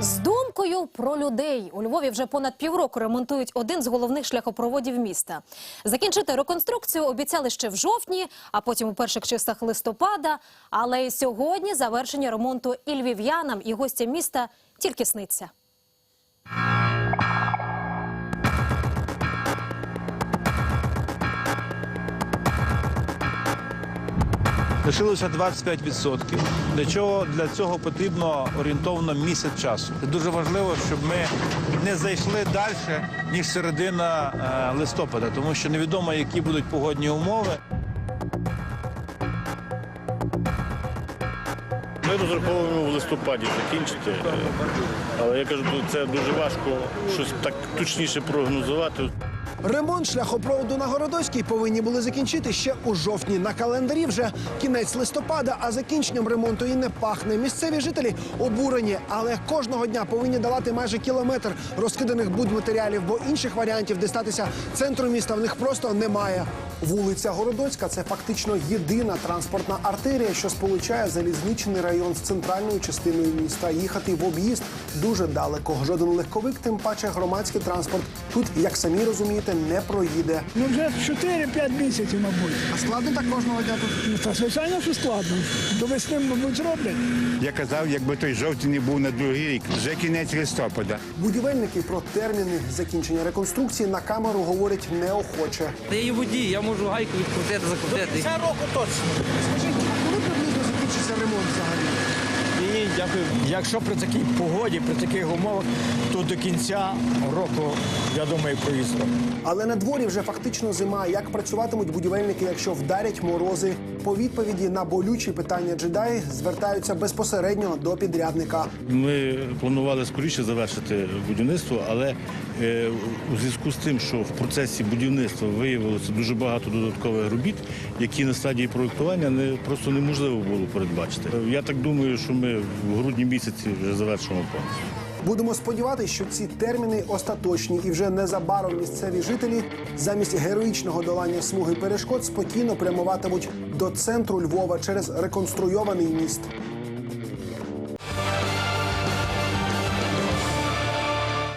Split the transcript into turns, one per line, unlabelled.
З думкою про людей у Львові вже понад півроку ремонтують один з головних шляхопроводів міста. Закінчити реконструкцію обіцяли ще в жовтні, а потім у перших числах листопада. Але і сьогодні завершення ремонту і львів'янам, і гостям міста тільки сниться.
Лишилося 25%. Для чого для цього потрібно орієнтовно місяць часу. Це дуже важливо, щоб ми не зайшли далі ніж середина е, листопада, тому що невідомо, які будуть погодні умови.
Ми розраховуємо в листопаді закінчити, але я кажу, це дуже важко щось так точніше прогнозувати.
Ремонт шляхопроводу на Городоцькій повинні були закінчити ще у жовтні. На календарі вже кінець листопада, а закінченням ремонту і не пахне. Місцеві жителі обурені, але кожного дня повинні давати майже кілометр розкиданих будматеріалів, бо інших варіантів дістатися центру міста в них просто немає. Вулиця Городоцька це фактично єдина транспортна артерія, що сполучає залізничний район з центральною частиною міста. Їхати в об'їзд дуже далеко. Жоден легковик, тим паче громадський транспорт. Тут, як самі розумієте, не проїде.
Ну вже 4-5 місяців, мабуть.
А складно так кожного дня тут.
Ну, Та звичайно, що складно. До весни, мабуть, зроблять.
Я казав, якби той жовтень не був на другий рік, вже кінець листопада.
Будівельники про терміни закінчення реконструкції на камеру говорять неохоче.
Та я є водій, я можу гайку відкрутити, закрутити. Ця року точно.
Скажіть, коли приблизно закінчиться ремонт взагалі?
Дякую. Якщо при такій погоді, при таких умовах, то до кінця року, я думаю, проїзд.
Але на дворі вже фактично зима. Як працюватимуть будівельники, якщо вдарять морози? По відповіді на болючі питання джедаї звертаються безпосередньо до підрядника.
Ми планували скоріше завершити будівництво, але е, у зв'язку з тим, що в процесі будівництва виявилося дуже багато додаткових робіт, які на стадії проєктування не просто неможливо було передбачити. Я так думаю, що ми в грудні місяці вже завершимо план.
Будемо сподіватися, що ці терміни остаточні, і вже незабаром місцеві жителі замість героїчного долання смуги перешкод спокійно прямуватимуть до центру Львова через реконструйований міст.